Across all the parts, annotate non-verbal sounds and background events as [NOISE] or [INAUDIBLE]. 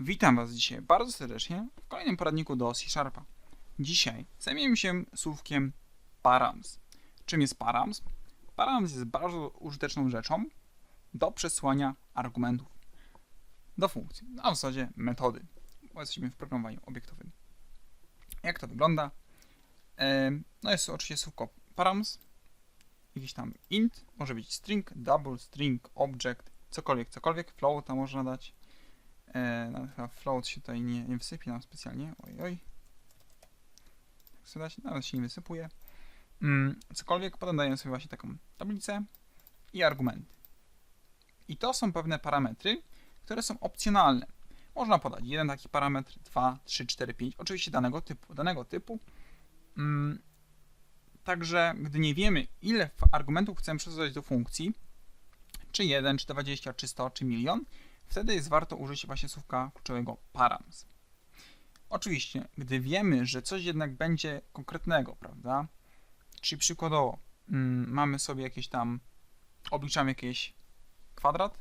Witam Was dzisiaj bardzo serdecznie w kolejnym poradniku do C Sharpa. Dzisiaj zajmiemy się słówkiem params. Czym jest params? Params jest bardzo użyteczną rzeczą do przesłania argumentów do funkcji, a w zasadzie metody, bo jesteśmy w programowaniu obiektowym. Jak to wygląda? No jest oczywiście słówko params, jakiś tam int, może być string, double, string, object, cokolwiek, cokolwiek, float można dać. E, nawet chyba float się tutaj nie, nie wysypie nam specjalnie. Oj, oj. Tak sobie nawet się nie wysypuje. Mm, cokolwiek, potem dajemy sobie właśnie taką tablicę i argumenty. I to są pewne parametry, które są opcjonalne. Można podać jeden taki parametr, dwa, trzy, cztery, pięć, oczywiście danego typu. Danego typu. Mm, także, gdy nie wiemy, ile argumentów chcemy przesłać do funkcji, czy 1, czy 20, czy 100, czy milion, wtedy jest warto użyć właśnie słówka kluczowego params. Oczywiście, gdy wiemy, że coś jednak będzie konkretnego, prawda? Czyli przykładowo mm, mamy sobie jakieś tam, obliczamy jakiś kwadrat,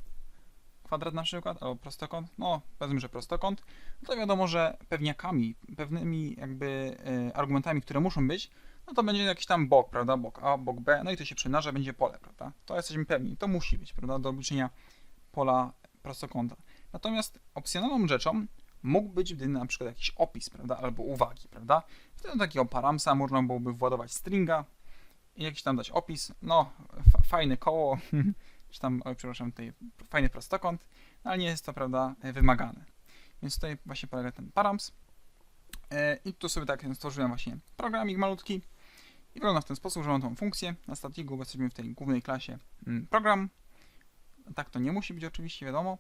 kwadrat na przykład, albo prostokąt, no powiedzmy, że prostokąt, no to wiadomo, że pewniakami, pewnymi jakby e, argumentami, które muszą być, no to będzie jakiś tam bok, prawda, bok A, bok B, no i to się przymnaża, będzie pole, prawda? To jesteśmy pewni, to musi być, prawda, do obliczenia pola prostokąta. Natomiast opcjonalną rzeczą mógł być gdy na przykład jakiś opis, prawda, albo uwagi, prawda? Wtedy do takiego paramsa można byłoby władować stringa i jakiś tam dać opis, no fa- fajne koło, [LAUGHS] czy tam, oj, przepraszam, tutaj fajny prostokąt, no, ale nie jest to, prawda, wymagane. Więc tutaj właśnie polega ten params. E, I tu sobie tak stworzyłem właśnie programik malutki i wygląda w ten sposób, że mam tą funkcję na statiku, jesteśmy w tej głównej klasie mm, program, tak to nie musi być oczywiście, wiadomo.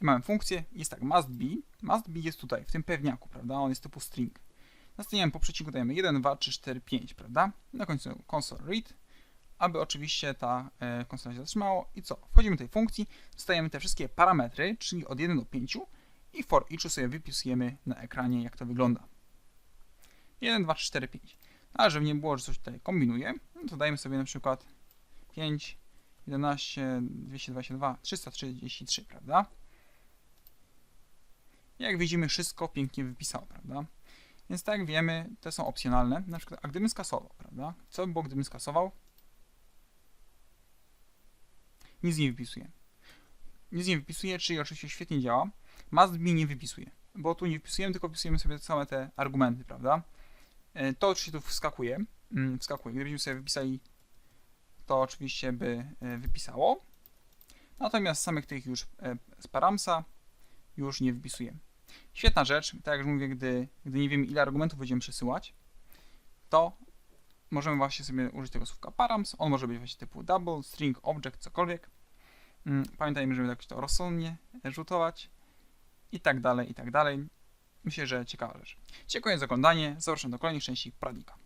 Mamy funkcję, jest tak must be. Must be jest tutaj, w tym pewniaku, prawda? On jest typu string. Następnie po przecinku dajemy 1, 2, 3, 4, 5, prawda? Na końcu console read, aby oczywiście ta e, konsola się zatrzymało. I co? Wchodzimy do tej funkcji, dostajemy te wszystkie parametry, czyli od 1 do 5 i for each sobie wypisujemy na ekranie, jak to wygląda. 1, 2, 3, 4, 5. A żeby nie było, że coś tutaj kombinuje, no to dajemy sobie na przykład 5, 11, 222, 333, prawda? Jak widzimy, wszystko pięknie wypisało, prawda? Więc tak jak wiemy, te są opcjonalne. Na przykład, a gdybym skasował, prawda? Co by było, gdybym skasował? Nic nie wypisuje. Nic nie wypisuje, czyli oczywiście świetnie działa. Must be nie wypisuje, bo tu nie wpisujemy, tylko wpisujemy sobie same te argumenty, prawda? E, To oczywiście tu wskakuje. Mm, Wskakuje. Gdybyśmy sobie wypisali to oczywiście by e, wypisało. Natomiast samych tych już e, z paramsa już nie wypisujemy. Świetna rzecz, tak jak mówię, gdy, gdy nie wiemy ile argumentów będziemy przesyłać, to możemy właśnie sobie użyć tego słówka params. On może być właśnie typu double, string, object, cokolwiek. Mm, Pamiętajmy, żeby jakoś to rozsądnie rzutować i tak dalej, i tak dalej. Myślę, że ciekawa rzecz. Dziękuję za oglądanie. Zapraszam do kolejnych części poradnika.